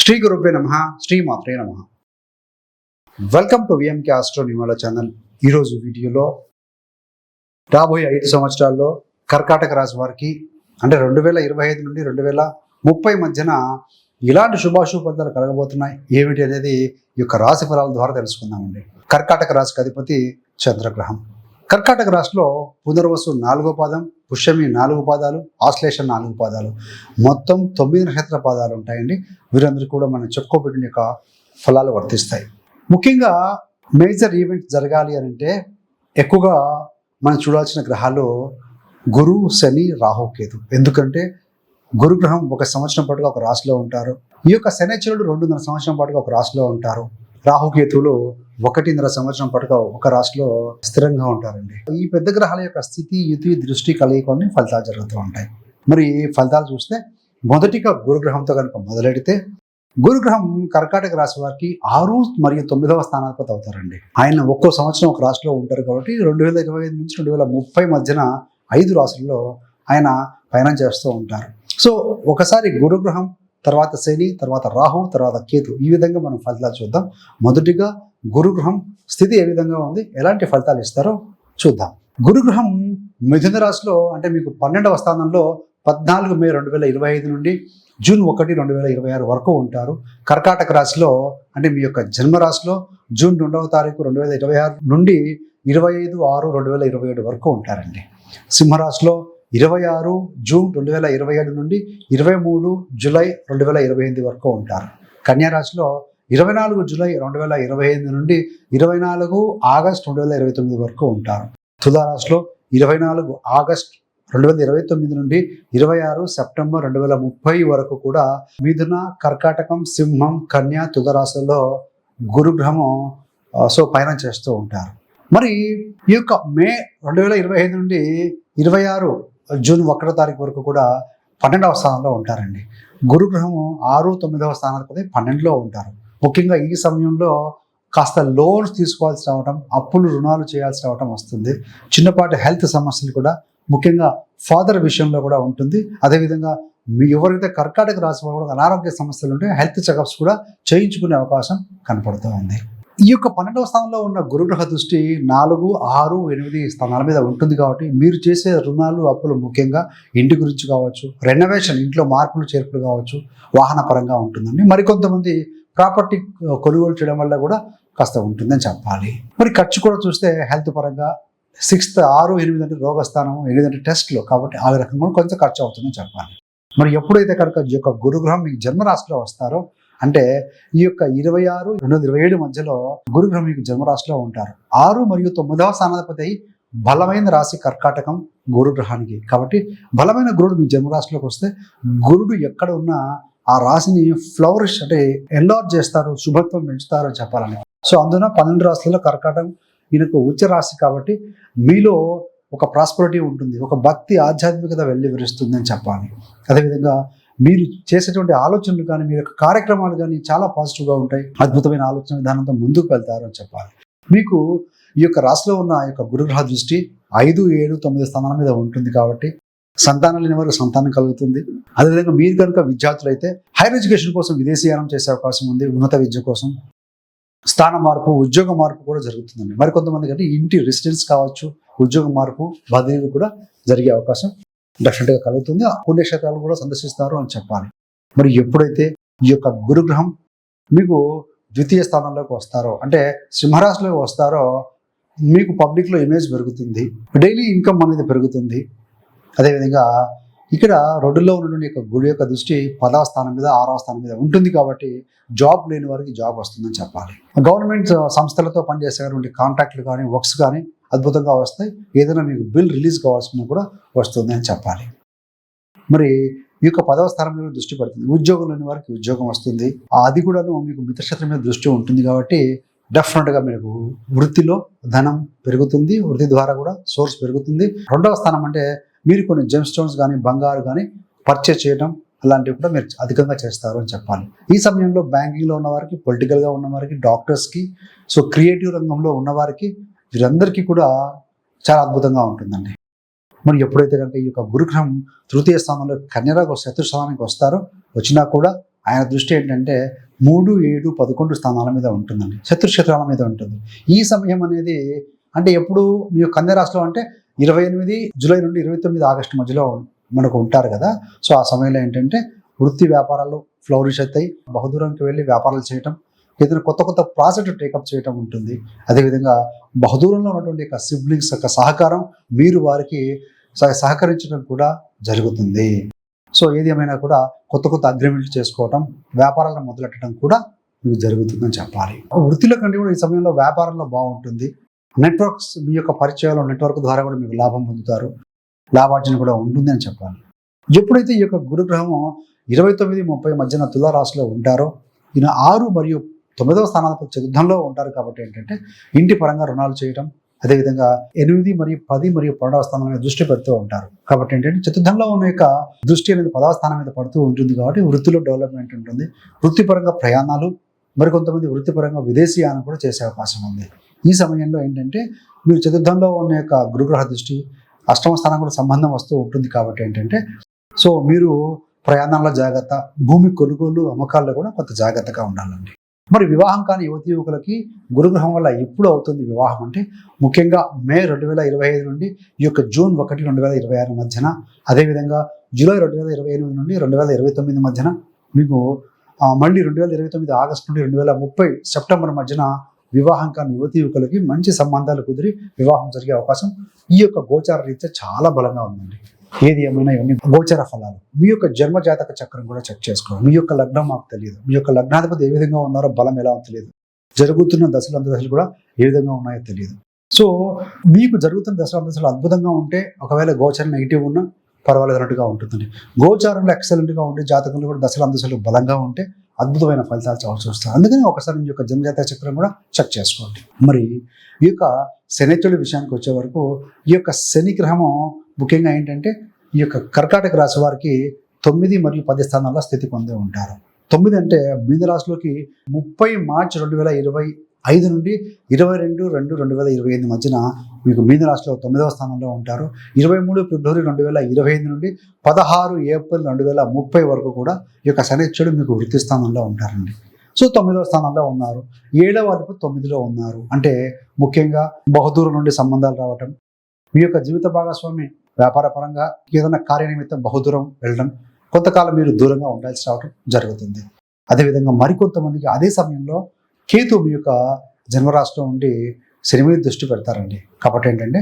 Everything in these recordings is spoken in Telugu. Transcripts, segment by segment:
శ్రీ గురుభ్య నమ శ్రీ మాత్రే నమ. వెల్కమ్ టు విఎంకే ఆస్ట్రో నిమాల ఛానల్ ఈరోజు వీడియోలో రాబోయే ఐదు సంవత్సరాల్లో కర్కాటక రాశి వారికి అంటే రెండు వేల ఇరవై ఐదు నుండి రెండు వేల ముప్పై మధ్యన ఇలాంటి శుభాశుభ ఫలితాలు కలగబోతున్నాయి. ఏమిటి అనేది ఈ యొక్క రాశి ఫలాల ద్వారా తెలుసుకుందామండి. కర్కాటక రాశికి అధిపతి చంద్రగ్రహం. కర్కాటక రాశిలో పునర్వసు నాలుగో పాదం పుష్యమి నాలుగు పాదాలు ఆశ్లేష నాలుగు పాదాలు. మొత్తం తొమ్మిది నక్షత్ర పాదాలు ఉంటాయండి. వీరందరూ కూడా మనం చెప్పుకోబెట్టిన యొక్క ఫలాలు వర్తిస్తాయి. ముఖ్యంగా మేజర్ ఈవెంట్ జరగాలి అని అంటే ఎక్కువగా మనం చూడాల్సిన గ్రహాలు గురు శని రాహు కేతు. ఎందుకంటే గురుగ్రహం ఒక సంవత్సరం పాటుగా ఒక రాశిలో ఉంటారు. ఈ యొక్క శనిచరుడు రెండున్నర సంవత్సరం పాటుగా ఒక రాశిలో ఉంటారు. రాహుకేతువులు ఒకటిన్నర సంవత్సరం పాటుగా ఒక రాశిలో స్థిరంగా ఉంటారండి. ఈ పెద్ద గ్రహాల యొక్క స్థితి యుతి దృష్టి కలయికొని ఫలితాలు జరుగుతూ ఉంటాయి. మరి ఫలితాలు చూస్తే మొదటిగా గురుగ్రహంతో కనుక మొదలెడితే గురుగ్రహం కర్కాటక రాశి వారికి ఆరు మరియు తొమ్మిదవ స్థానాధిపతి అవుతారండి. ఆయన ఒక్కో సంవత్సరం ఒక రాశిలో ఉంటారు కాబట్టి రెండు వేల ఇరవై ఐదు నుంచి రెండు వేల ముప్పై మధ్యన ఐదు రాశుల్లో ఆయన పయనం చేస్తూ ఉంటారు. సో ఒకసారి గురుగ్రహం తర్వాత శని తర్వాత రాహు తర్వాత కేతు. ఈ విధంగా మనం ఫలితాలు చూద్దాం. మొదటిగా గురుగ్రహం స్థితి ఏ విధంగా ఉంది? ఎలాంటి ఫలితాలు ఇస్తారో చూద్దాం. గురుగ్రహం మిథున రాశిలో అంటే మీకు పన్నెండవ స్థానంలో పద్నాలుగు మే రెండు వేల ఇరవై ఐదు నుండి జూన్ ఒకటి రెండు వేల ఇరవై ఆరు వరకు ఉంటారు. కర్కాటక రాశిలో అంటే మీ యొక్క జన్మరాశిలో జూన్ రెండవ తారీఖు రెండు వేల ఇరవై ఆరు నుండి ఇరవై ఐదు ఆరు రెండు వేల ఇరవై ఏడు వరకు ఉంటారండి. సింహరాశిలో ఇరవై ఆరు జూన్ రెండు వేల ఇరవై ఏడు నుండి ఇరవై మూడు జూలై రెండు వేల ఇరవై ఎనిమిది వరకు ఉంటారు. కన్యారాశిలో ఇరవై నాలుగు జూలై రెండు వేల ఇరవై ఎనిమిది నుండి ఇరవై నాలుగు ఆగస్ట్ రెండు వేల ఇరవై తొమ్మిది వరకు ఉంటారు. తులారాశిలో ఇరవై నాలుగు ఆగస్ట్ రెండు వేల ఇరవై తొమ్మిది నుండి ఇరవై ఆరు సెప్టెంబర్ రెండు వేల ముప్పై వరకు కూడా మిథున కర్కాటకం సింహం కన్యా తులరాశుల్లో గురుగ్రహము సో పయనం చేస్తూ ఉంటారు. మరి ఈ యొక్క మే రెండు వేల ఇరవై ఐదు నుండి ఇరవై ఆరు జూన్ ఒకటో తారీఖు వరకు కూడా పన్నెండవ స్థానంలో ఉంటారండి. గురుగ్రహము ఆరు తొమ్మిదవ స్థానాధిపతి పన్నెండులో ఉంటారు. ముఖ్యంగా ఈ సమయంలో కాస్త లోన్స్ తీసుకోవాల్సి రావటం అప్పులు రుణాలు చేయాల్సి రావటం వస్తుంది. చిన్నపాటి హెల్త్ సమస్యలు కూడా ముఖ్యంగా ఫాదర్ విషయంలో కూడా ఉంటుంది. అదేవిధంగా మీ ఎవరైతే కర్కాటక రాశి వారు కూడా అనారోగ్య సమస్యలు ఉంటే హెల్త్ చెకప్స్ కూడా చేయించుకునే అవకాశం కనపడుతూ ఉంది ఈ యొక్క పన్నెండవ స్థానంలో ఉన్న గురుగ్రహ దృష్టి నాలుగు ఆరు ఎనిమిది స్థానాల మీద ఉంటుంది కాబట్టి మీరు చేసే రుణాలు అప్పులు ముఖ్యంగా ఇంటి గురించి కావచ్చు రెనోవేషన్ ఇంట్లో మార్పులు చేర్పులు కావచ్చు వాహన పరంగా ఉంటుందండి. మరికొంతమంది ప్రాపర్టీ కొనుగోలు చేయడం వల్ల కూడా కాస్త ఉంటుందని చెప్పాలి. మరి ఖర్చు కూడా చూస్తే హెల్త్ పరంగా సిక్స్త్ ఆరు ఎనిమిది అంటే రోగస్థానం ఎనిమిది అంటే టెస్ట్లు కాబట్టి ఆ రకంగా కొంచెం ఖర్చు అవుతుందని చెప్పాలి. మరి ఎప్పుడైతే కనుక ఈ యొక్క గురుగ్రహం మీకు జన్మరాశిలో వస్తారో అంటే ఈ యొక్క ఇరవై ఆరు రెండు వందల ఇరవై ఏడు మధ్యలో గురుగ్రహం మీకు జన్మరాశిలో ఉంటారు. ఆరు మరియు తొమ్మిదవ స్థానాధిపతి అయి బలమైన రాశి కర్కాటకం గురుగ్రహానికి. కాబట్టి బలమైన గురుడు మీ జన్మరాశిలోకి వస్తే గురుడు ఎక్కడ ఉన్నా ఆ రాశిని ఫ్లవరిష్ అంటే ఎన్లార్జ్ చేస్తారు శుభత్వం పెంచుతారు అని చెప్పాలని. సో అందున పన్నెండు రాశులలో కర్కాటకం ఈయనకు ఉచ్చ రాశి కాబట్టి మీలో ఒక ప్రాస్పరిటీ ఉంటుంది ఒక భక్తి ఆధ్యాత్మికత వెళ్ళి విరుస్తుంది అని చెప్పాలి. అదేవిధంగా మీరు చేసేటువంటి ఆలోచనలు కానీ మీ యొక్క కార్యక్రమాలు కానీ చాలా పాజిటివ్గా ఉంటాయి. అద్భుతమైన ఆలోచన విధానంతో ముందుకు వెళ్తారు అని చెప్పాలి. మీకు ఈ యొక్క రాశిలో ఉన్న ఆ యొక్క గురుగ్రహ దృష్టి ఐదు ఏడు తొమ్మిది స్థానాల మీద ఉంటుంది కాబట్టి సంతానం లేని వారికి సంతానం కలుగుతుంది. అదేవిధంగా మీరు కనుక విద్యార్థులు అయితే హైయర్ ఎడ్యుకేషన్ కోసం విదేశీయానం చేసే అవకాశం ఉంది ఉన్నత విద్య కోసం. స్థాన మార్పు ఉద్యోగ మార్పు కూడా జరుగుతుందండి. మరి కొంతమంది ఇంటి రెసిడెన్స్ కావచ్చు ఉద్యోగ మార్పు బదిలీలు కూడా జరిగే అవకాశం డెఫినెట్గా కలుగుతుంది. ఆ పుణ్యక్షేత్రాలు కూడా సందర్శిస్తారు అని చెప్పాలి. మరి ఎప్పుడైతే ఈ యొక్క గురుగ్రహం మీకు ద్వితీయ స్థానంలోకి వస్తారో అంటే సింహరాశిలోకి వస్తారో మీకు పబ్లిక్లో ఇమేజ్ పెరుగుతుంది. డైలీ ఇన్కమ్ అనేది పెరుగుతుంది. అదేవిధంగా ఇక్కడ రోడ్డులో ఉన్నటువంటి యొక్క గుడి యొక్క దృష్టి పదవ స్థానం మీద ఆరవ స్థానం మీద ఉంటుంది కాబట్టి జాబ్ లేని వారికి జాబ్ వస్తుందని చెప్పాలి. గవర్నమెంట్ సంస్థలతో పనిచేసేటువంటి కాంట్రాక్ట్లు కానీ వర్క్స్ కానీ అద్భుతంగా వస్తాయి. ఏదైనా మీకు బిల్ రిలీజ్ కావాల్సిన కూడా వస్తుంది అని చెప్పాలి. మరి ఈ యొక్క పదవ స్థానం మీద దృష్టి పడుతుంది. ఉద్యోగం లేని వారికి ఉద్యోగం వస్తుంది. ఆ అది కూడాను మీకు మిత్రక్షేత్రం మీద దృష్టి ఉంటుంది కాబట్టి డెఫినెట్గా మీకు వృత్తిలో ధనం పెరుగుతుంది. వృత్తి ద్వారా కూడా సోర్స్ పెరుగుతుంది. రెండవ స్థానం అంటే మీరు కొన్ని జెమ్ స్టోన్స్ కానీ బంగారు కానీ పర్చేస్ చేయడం అలాంటివి కూడా మీరు అధికంగా చేస్తారు అని చెప్పాలి. ఈ సమయంలో బ్యాంకింగ్లో ఉన్నవారికి పొలిటికల్గా ఉన్నవారికి డాక్టర్స్కి సో క్రియేటివ్ రంగంలో ఉన్నవారికి వీరందరికీ కూడా చాలా అద్భుతంగా ఉంటుందండి. మరి ఎప్పుడైతే కనుక ఈ యొక్క గురుగ్రహం తృతీయ స్థానంలో కన్యరాకు శత్రు స్థానానికి వస్తారో వచ్చినా కూడా ఆయన దృష్టి ఏంటంటే మూడు ఏడు పదకొండు స్థానాల మీద ఉంటుందండి. శత్రుక్షేత్రాల మీద ఉంటుంది. ఈ సమయం అనేది అంటే ఎప్పుడు మీ కన్య రాశిలో అంటే ఇరవై ఎనిమిది జూలై నుండి ఇరవై తొమ్మిది ఆగస్టు మధ్యలో మనకు ఉంటారు కదా. సో ఆ సమయంలో ఏంటంటే వృత్తి వ్యాపారాలు ఫ్లౌరిష్ అవుతాయి. బహుదూరంకి వెళ్ళి వ్యాపారాలు చేయటం ఇతను కొత్త కొత్త ప్రాజెక్టు టేకప్ చేయటం ఉంటుంది. అదేవిధంగా బహుదూరంలో ఉన్నటువంటి యొక్క సిబ్లింగ్స్ యొక్క సహకారం వీరు వారికి సహకరించడం కూడా జరుగుతుంది. సో ఏది ఏమైనా కూడా కొత్త కొత్త అగ్రిమెంట్లు చేసుకోవటం వ్యాపారాలను మొదలెట్టడం కూడా మీకు జరుగుతుందని చెప్పాలి. వృత్తిలో కంటే కూడా ఈ సమయంలో వ్యాపారంలో బాగుంటుంది. నెట్వర్క్స్ మీ యొక్క పరిచయాలు నెట్వర్క్ ద్వారా కూడా మీకు లాభం పొందుతారు. లాభార్జన కూడా ఉంటుంది అని చెప్పాలి. ఎప్పుడైతే ఈ యొక్క గురుగ్రహం ఇరవై తొమ్మిది ముప్పై మధ్యన తులారాశిలో ఉంటారో ఈయన ఆరు మరియు తొమ్మిదవ స్థానాలకు చతుర్థంలో ఉంటారు కాబట్టి ఏంటంటే ఇంటి పరంగా రుణాలు చేయటం అదేవిధంగా ఎనిమిది మరియు పది మరియు పన్నెండవ స్థానం మీద దృష్టి పెడుతూ ఉంటారు. కాబట్టి ఏంటంటే చతుర్థంలో ఉన్న యొక్క దృష్టి అనేది పదవ స్థానం మీద పడుతూ ఉంటుంది కాబట్టి వృత్తిలో డెవలప్మెంట్ ఉంటుంది. వృత్తిపరంగా ప్రయాణాలు మరికొంతమంది వృత్తిపరంగా విదేశీయానం కూడా చేసే అవకాశం ఉంది. ఈ సమయంలో ఏంటంటే మీరు చతుర్థంలో ఉన్న యొక్క గురుగ్రహ దృష్టి అష్టమ స్థానం కూడా సంబంధం వస్తూ ఉంటుంది కాబట్టి ఏంటంటే సో మీరు ప్రయాణాల జాగ్రత్త భూమి కొనుగోలు అమ్మకాల్లో కూడా కొంత జాగ్రత్తగా ఉండాలండి. మరి వివాహం కాని యువతి యువకులకి గురుగ్రహం వల్ల ఎప్పుడు అవుతుంది వివాహం అంటే ముఖ్యంగా మే రెండు వేల ఇరవై ఐదు నుండి ఈ యొక్క జూన్ ఒకటి రెండు వేల ఇరవై ఆరు మధ్యన అదేవిధంగా జూలై రెండు వేల ఇరవై ఎనిమిది నుండి రెండు వేల ఇరవై తొమ్మిది మధ్యన మీకు మళ్ళీ రెండు వేల ఇరవై తొమ్మిది ఆగస్టు నుండి రెండు వేల ముప్పై సెప్టెంబర్ మధ్యన వివాహం కాని యువతి యువకులకి మంచి సంబంధాలు కుదిరి వివాహం జరిగే అవకాశం ఈ యొక్క గోచార రీత్యా చాలా బలంగా ఉందండి. ఏది ఏమైనా ఇవన్నీ గోచర ఫలాలు. మీ యొక్క జన్మ జాతక చక్రం కూడా చెక్ చేసుకోవాలి. మీ యొక్క లగ్నం మాకు తెలియదు. మీ యొక్క లగ్నాధిపతి ఏ విధంగా ఉన్నారో బలం ఎలా ఉందో తెలియదు. జరుగుతున్న దశలు దశలు కూడా ఏ విధంగా ఉన్నాయో తెలియదు. సో మీకు జరుగుతున్న దశలు దశలు అద్భుతంగా ఉంటే ఒకవేళ గోచరం నెగిటివ్ ఉన్నా పర్వాలేదు అన్నట్టుగా ఉంటుందండి. గోచారంలో ఎక్సలెంట్గా ఉంటే జాతకంలో కూడా దశల అందశలు బలంగా ఉంటే అద్భుతమైన ఫలితాలు చాలు చూస్తాం అందుకని ఒకసారి మీ యొక్క జన్మజాతక చక్రం కూడా చెక్ చేసుకోండి. మరి ఈ యొక్క శనితుడి విషయానికి వచ్చే వరకు ఈ యొక్క శని గ్రహము ముఖ్యంగా ఏంటంటే ఈ యొక్క కర్కాటక రాశి వారికి తొమ్మిది మరియు పది స్థానాల్లో స్థితి పొంది ఉంటారు. తొమ్మిది అంటే మీన రాశిలోకి ముప్పై మార్చి రెండు వేల ఇరవై ఐదు నుండి ఇరవై రెండు రెండు రెండు వేల ఇరవై ఐదు మధ్యన మీకు మీన రాశిలో తొమ్మిదవ స్థానంలో ఉంటారు. ఇరవై మూడు ఫిబ్రవరి రెండు వేల ఇరవై ఐదు నుండి పదహారు ఏప్రిల్ రెండు వేల ముప్పై వరకు కూడా ఈ యొక్క శనిచ్చుడు మీకు వృత్తి స్థానంలో ఉంటారండి. సో తొమ్మిదవ స్థానంలో ఉన్నారు. ఏడవ అదుపు తొమ్మిదిలో ఉన్నారు. అంటే ముఖ్యంగా బహుదూరం నుండి సంబంధాలు రావటం మీ యొక్క జీవిత భాగస్వామి వ్యాపార పరంగా ఏదైనా కార్యనిమిత్తం బహుదూరం వెళ్ళడం కొంతకాలం మీరు దూరంగా ఉండాల్సి రావడం జరుగుతుంది. అదేవిధంగా మరికొంతమందికి అదే సమయంలో కేతు మీ యొక్క జన్మరాష్ట్రం ఉండి శని మీద దృష్టి పెడతారండి. కాబట్టి ఏంటంటే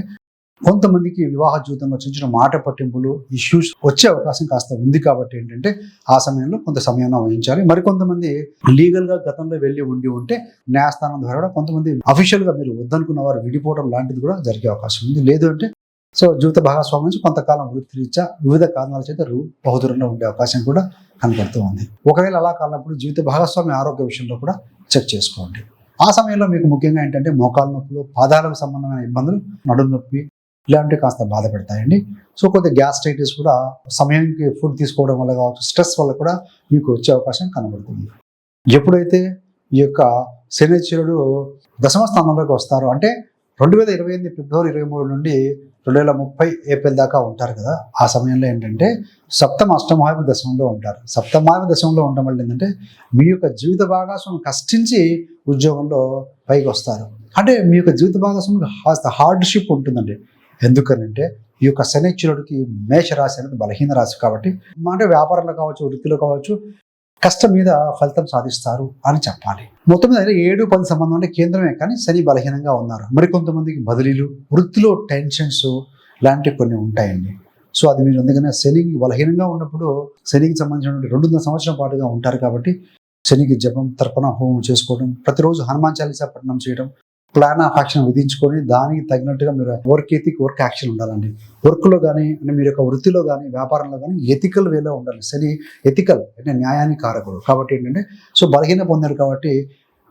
కొంతమందికి వివాహ జీవితంలో చిన్న చిన్న మాట పట్టింపులు ఇష్యూస్ వచ్చే అవకాశం కాస్త ఉంది కాబట్టి ఏంటంటే ఆ సమయంలో కొంత సమయాన్ని వహించాలి మరికొంతమంది లీగల్గా గతంలో వెళ్ళి ఉండి ఉంటే న్యాయస్థానం ద్వారా కూడా కొంతమంది అఫీషియల్గా మీరు వద్దనుకున్న వారు విడిపోవడం లాంటిది కూడా జరిగే అవకాశం ఉంది. లేదు అంటే సో జీవిత భాగస్వామి నుంచి కొంతకాలం వృత్తిరీత్యా వివిధ కారణాల చేత రూ బహుదూరంలో ఉండే అవకాశం కూడా కనపడుతూ ఉంది. ఒకవేళ అలా కానప్పుడు జీవిత భాగస్వామి ఆరోగ్య విషయంలో కూడా చెక్ చేసుకోండి. ఆ సమయంలో మీకు ముఖ్యంగా ఏంటంటే మోకాలు నొప్పులు పాదాలకు సంబంధమైన ఇబ్బందులు నడుము నొప్పి ఇలాంటివి కాస్త బాధ పెడతాయండి సో కొద్దిగా గ్యాస్ట్రైటిస్ కూడా సమయానికి ఫుడ్ తీసుకోవడం వల్ల కావచ్చు స్ట్రెస్ వల్ల కూడా మీకు వచ్చే అవకాశం కనబడుతుంది. ఎప్పుడైతే ఈ యొక్క శనిచరుడు దశమ స్థానంలోకి వస్తారో అంటే రెండు వేల ఇరవై ఎనిమిది ఫిబ్రవరి ఇరవై మూడు నుండి రెండు వేల ముప్పై ఏప్రిల్ దాకా ఉంటారు కదా ఆ సమయంలో ఏంటంటే సప్తమ అష్టమావి దశంలో ఉంటారు. సప్తమావి దశంలో ఉండడం వల్ల ఏంటంటే మీ యొక్క జీవిత భాగస్వామి కష్టించి ఉద్యోగంలో పైకి వస్తారు. అంటే మీ యొక్క జీవిత భాగస్వామికి కాస్త హార్డ్షిప్ ఉంటుందండి. ఎందుకనంటే ఈ యొక్క శనిచ్చురుడికి మేష రాశి అనేది బలహీన రాశి కాబట్టి అంటే వ్యాపారంలో కావచ్చు వృత్తిలో కావచ్చు కష్టం మీద ఫలితం సాధిస్తారు అని చెప్పాలి. మొత్తం మీద ఏడు పది సంబంధం అంటే కేంద్రమే కానీ శని బలహీనంగా ఉన్నారు. మరికొంతమందికి బదిలీలు వృత్తిలో టెన్షన్స్ లాంటివి కొన్ని ఉంటాయండి. సో అది మీరు అందుకనే శనికి బలహీనంగా ఉన్నప్పుడు శనికి సంబంధించిన రెండున్నర సంవత్సరం పాటుగా ఉంటారు కాబట్టి శనికి జపం తర్పణ హోమం చేసుకోవడం ప్రతిరోజు హనుమాన్ చాలీసా పఠనం చేయడం ప్లాన్ ఆఫ్ యాక్షన్ విధించుకొని దానికి తగినట్టుగా మీరు వర్క్ ఎథిక్ వర్క్ యాక్షన్ ఉండాలండి. వర్క్లో కానీ మీరు యొక్క వృత్తిలో కానీ వ్యాపారంలో కానీ ఎథికల్ వేలో ఉండాలి. శని ఎథికల్ అంటే న్యాయానికి కారకుడు. కాబట్టి ఏంటంటే సో బలహీన పొందాడు కాబట్టి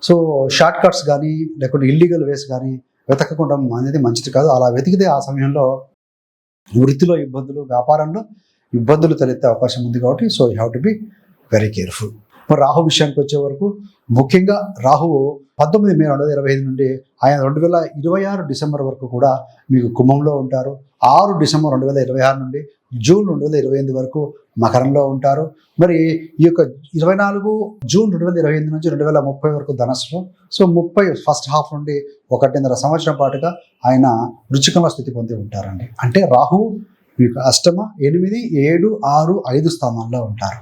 సో షార్ట్ కట్స్ కానీ లేకుంటే ఇల్లీగల్ వేస్ కానీ వెతకకుండా అనేది మంచిది కాదు. అలా వెతికితే ఆ సమయంలో వృత్తిలో ఇబ్బందులు వ్యాపారంలో ఇబ్బందులు తలెత్తే అవకాశం ఉంది కాబట్టి so you have to be very careful మరి రాహు విషయానికి వచ్చే వరకు ముఖ్యంగా రాహువు పంతొమ్మిది మే రెండు వేల ఇరవై ఐదు నుండి ఆయన రెండు వేల ఇరవై ఆరు డిసెంబర్ వరకు కూడా మీకు కుంభంలో ఉంటారు. ఆరు డిసెంబర్ రెండు వేల ఇరవై ఆరు నుండి జూన్ రెండు వేల ఇరవై ఎనిమిది వరకు మకరంలో ఉంటారు. మరి ఈ యొక్క ఇరవై నాలుగు జూన్ రెండు వేల ఇరవై ఎనిమిది నుంచి రెండు వేల ముప్పై వరకు ధనస్సులో సో ముప్పై ఫస్ట్ హాఫ్ నుండి ఒకటిన్నర సంవత్సరం పాటుగా ఆయన రుచికంలో స్థితి పొంది ఉంటారండి. అంటే రాహు మీకు అష్టమ ఎనిమిది ఏడు ఆరు ఐదు స్థానాల్లో ఉంటారు.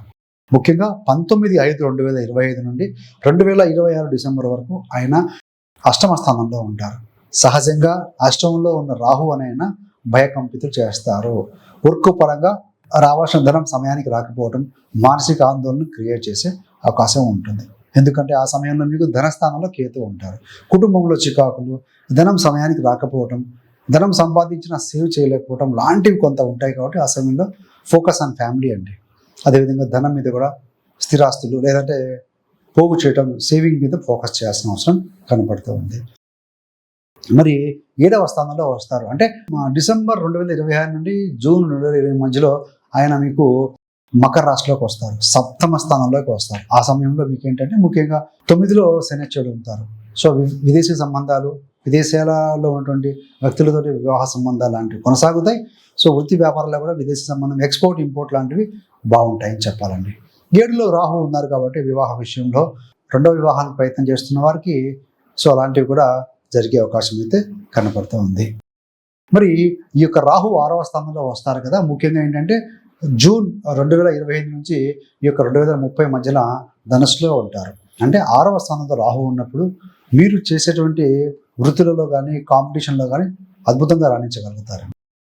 ముఖ్యంగా పంతొమ్మిది ఐదు రెండు వేల ఇరవై ఐదు నుండి రెండు వేల ఇరవై ఆరు డిసెంబర్ వరకు ఆయన అష్టమ స్థానంలో ఉంటారు. సహజంగా అష్టమంలో ఉన్న రాహు అని ఆయన భయకంపితులు చేస్తారు. వర్క్ పరంగా రావాల్సిన ధనం సమయానికి రాకపోవడం మానసిక ఆందోళన క్రియేట్ చేసే అవకాశం ఉంటుంది. ఎందుకంటే ఆ సమయంలో మీకు ధనస్థానంలో కేతు ఉంటారు. కుటుంబంలో చికాకులు ధనం సమయానికి రాకపోవడం ధనం సంపాదించిన సేవ్ చేయలేకపోవడం లాంటివి కొంత ఉంటాయి కాబట్టి ఆ సమయంలో ఫోకస్ ఆన్ ఫ్యామిలీ అండి. అదేవిధంగా ధనం మీద కూడా స్థిరాస్తులు లేదంటే పోగు చేయటం సేవింగ్ మీద ఫోకస్ చేయాల్సిన అవసరం కనపడుతూ ఉంది. మరి ఏడవ స్థానంలో వస్తారు. అంటే డిసెంబర్ రెండు వేల ఇరవై ఆరు నుండి జూన్ రెండు వేల ఇరవై మధ్యలో ఆయన మీకు మకర రాశిలోకి వస్తారు. సప్తమ స్థానంలోకి వస్తారు. ఆ సమయంలో మీకు ఏంటంటే ముఖ్యంగా తొమ్మిదిలో శనిచ్చుడు ఉంటారు. సో వి- విదేశీ సంబంధాలు విదేశాలలో ఉన్నటువంటి వ్యక్తులతో వివాహ సంబంధాలు లాంటివి కొనసాగుతాయి. సో వృత్తి వ్యాపారాల్లో కూడా విదేశీ సంబంధం ఎక్స్పోర్ట్ ఇంపోర్ట్ లాంటివి బాగుంటాయని చెప్పాలండి. ఏడులో రాహు ఉన్నారు కాబట్టి వివాహ విషయంలో రెండో వివాహానికి ప్రయత్నం చేస్తున్న వారికి సో అలాంటివి కూడా జరిగే అవకాశం అయితే కనపడుతూ ఉంది. మరి ఈ యొక్క రాహు ఆరవ స్థానంలో వస్తారు కదా ముఖ్యంగా ఏంటంటే జూన్ రెండు వేల ఇరవై ఐదు నుంచి ఈ యొక్క రెండు వేల ముప్పై మధ్యన ధనుసులో ఉంటారు. అంటే ఆరవ స్థానంలో రాహు ఉన్నప్పుడు మీరు చేసేటువంటి వృత్తులలో కానీ కాంపిటీషన్లో కానీ అద్భుతంగా రాణించగలుగుతారు.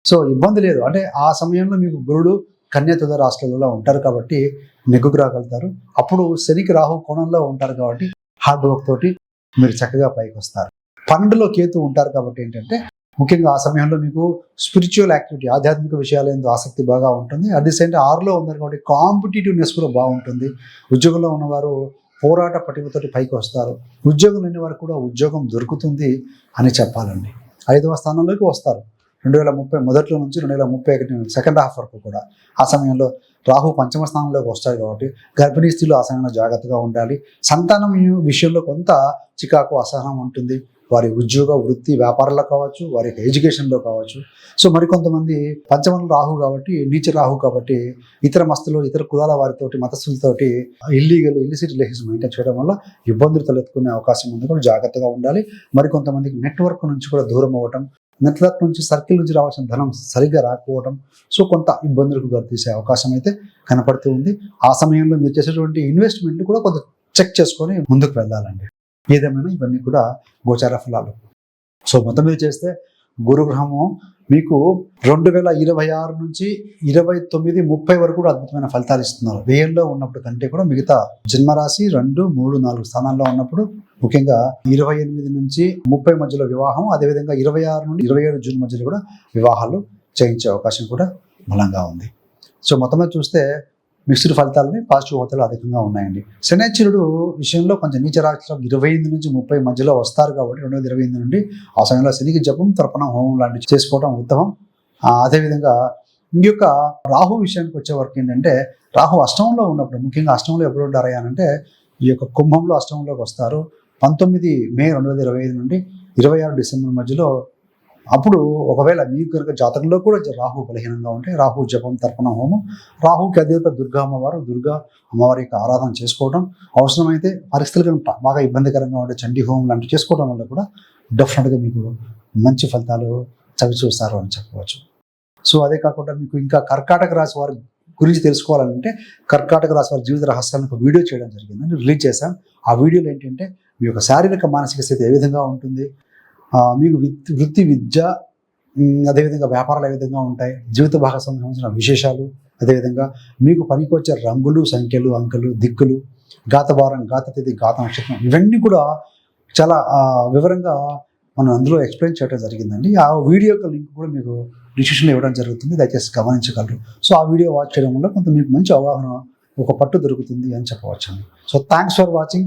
సో ఇబ్బంది లేదు. అంటే ఆ సమయంలో మీకు గురుడు కన్యతుద రాష్ట్రాలలో ఉంటారు కాబట్టి నెగ్గుకు రాగలుగుతారు. అప్పుడు శనికి రాహు కోణంలో ఉంటారు కాబట్టి హార్డ్ వర్క్ తోటి మీరు చక్కగా పైకి వస్తారు. పన్నెండులో కేతు ఉంటారు కాబట్టి ఏంటంటే ముఖ్యంగా ఆ సమయంలో మీకు స్పిరిచువల్ యాక్టివిటీ ఆధ్యాత్మిక విషయాలు ఎందు ఆసక్తి బాగా ఉంటుంది. అట్ ది సేమ్ టైం ఆరులో ఉన్నారు కాబట్టి కాంపిటేటివ్నెస్ కూడా బాగుంటుంది. ఉద్యోగంలో ఉన్నవారు పోరాట పటిమతోటి పైకి వస్తారు. ఉద్యోగం లేని వారు కూడా ఉద్యోగం దొరుకుతుంది అని చెప్పాలండి. ఐదవ స్థానంలోకి వస్తారు. రెండు వేల ముప్పై మొదట్లో నుంచి రెండు వేల ముప్పై ఒకటి సెకండ్ హాఫ్ వరకు కూడా ఆ సమయంలో రాహు పంచమ స్థానంలోకి వస్తాయి కాబట్టి గర్భిణీ స్త్రీలు ఆ సమయంలో జాగ్రత్తగా ఉండాలి. సంతానం విషయంలో కొంత చికాకు అసహనం ఉంటుంది. వారి ఉద్యోగ వృత్తి వ్యాపారాల్లో కావచ్చు వారి యొక్క ఎడ్యుకేషన్లో కావచ్చు. సో మరికొంతమంది పంచమంలో రాహు కాబట్టి నీచ రాహు కాబట్టి ఇతర మస్తులు ఇతర కులాల వారితోటి మతస్థులతోటి ఇల్లీగల్ ఇల్లిసిట్ రిలేషన్స్ మెయింటైన్ చేయడం వల్ల ఇబ్బందులు తలెత్తుకునే అవకాశం ఉంది. కూడా జాగ్రత్తగా ఉండాలి. మరికొంతమందికి నెట్వర్క్ నుంచి కూడా దూరం అవ్వటం నెట్వర్క్ నుంచి సర్కిల్ నుంచి రావాల్సిన ధనం సరిగ్గా రాకపోవడం సో కొంత ఇబ్బందులకు గురితీసే అవకాశం అయితే కనపడుతూ ఉంది. ఆ సమయంలో మీరు చేసేటువంటి ఇన్వెస్ట్మెంట్ కూడా కొంత చెక్ చేసుకొని ముందుకు వెళ్ళాలండి. ఏదేమైనా ఇవన్నీ కూడా గోచార ఫలాలు. సో మొత్తం మీద చేస్తే గురుగ్రహము మీకు రెండు వేల ఇరవై ఆరు నుంచి ఇరవై తొమ్మిది ముప్పై వరకు కూడా అద్భుతమైన ఫలితాలు ఇస్తున్నారు. వేయంలో ఉన్నప్పుడు కంటే కూడా మిగతా జన్మరాశి రెండు మూడు నాలుగు స్థానాల్లో ఉన్నప్పుడు ముఖ్యంగా ఇరవై ఎనిమిది నుంచి ముప్పై మధ్యలో వివాహం అదేవిధంగా ఇరవై ఆరు నుండి ఇరవై ఏడు జూన్ మధ్యలో కూడా వివాహాలు చేయించే అవకాశం కూడా బలంగా ఉంది. సో మొత్తం చూస్తే మిక్స్డ్ ఫలితాలని పాజిటివ్ ఫలితాలు అధికంగా ఉన్నాయండి. శనిచరుడు విషయంలో కొంచెం నీచ రాశిలో ఇరవై ఎనిమిది నుంచి ముప్పై మధ్యలో వస్తారు కాబట్టి రెండు వేల ఇరవై ఎనిమిది నుండి ఆ సమయంలో శనికి జపం తర్పణ హోమం లాంటివి చేసుకోవడం ఉత్తమం. అదేవిధంగా ఈ యొక్క రాహు విషయానికి వచ్చే వరకు ఏంటంటే రాహు అష్టంలో ఉన్నప్పుడు ముఖ్యంగా అష్టంలో ఎప్పుడు ఉంటారు అంటే ఈ యొక్క కుంభంలో అష్టంలోకి వస్తారు. పంతొమ్మిది మే రెండు వేల ఇరవై ఐదు నుండి ఇరవై ఆరు డిసెంబర్ మధ్యలో అప్పుడు ఒకవేళ మీకు కనుక జాతకంలో కూడా రాహు బలహీనంగా ఉంటే రాహు జపం తర్పణ హోమం రాహుకి అధిపత దుర్గా అమ్మవారు దుర్గా అమ్మవారి యొక్క ఆరాధన చేసుకోవడం అవసరమైతే పరిస్థితులు కనుక బాగా ఇబ్బందికరంగా ఉంటే చండీ హోమం లాంటివి చేసుకోవడం వల్ల కూడా డెఫినెట్గా మీకు మంచి ఫలితాలు చవి చూస్తారు అని చెప్పవచ్చు. సో అదే కాకుండా మీకు ఇంకా కర్కాటక రాశి వారి గురించి తెలుసుకోవాలంటే కర్కాటక రాశి వారి జీవిత రహస్యాలను ఒక వీడియో చేయడం జరిగిందని రిలీజ్ చేశాం ఆ వీడియోలో ఏంటంటే మీ యొక్క శారీరక మానసిక స్థితి ఏ విధంగా ఉంటుంది? మీకు విత్- వృత్తి విద్య అదేవిధంగా వ్యాపారాలు ఏ విధంగా ఉంటాయి? జీవిత భాగస్వామి సంబంధించిన విశేషాలు అదేవిధంగా మీకు పనికొచ్చే రంగులు సంఖ్యలు అంకెలు దిక్కులు గాతవారం గాత తేదీ గాత నక్షత్రం ఇవన్నీ కూడా చాలా వివరంగా మనం అందులో ఎక్స్ప్లెయిన్ చేయడం జరిగిందండి. ఆ వీడియో యొక్క లింక్ కూడా మీకు డిస్క్రిప్షన్లో ఇవ్వడం జరుగుతుంది. దయచేసి గమనించగలరు. సో ఆ వీడియో వాచ్ చేయడం వల్ల కొంత మీకు మంచి అవగాహన ఒక పట్టు దొరుకుతుంది అని చెప్పవచ్చు సో థ్యాంక్స్ ఫర్ వాచింగ్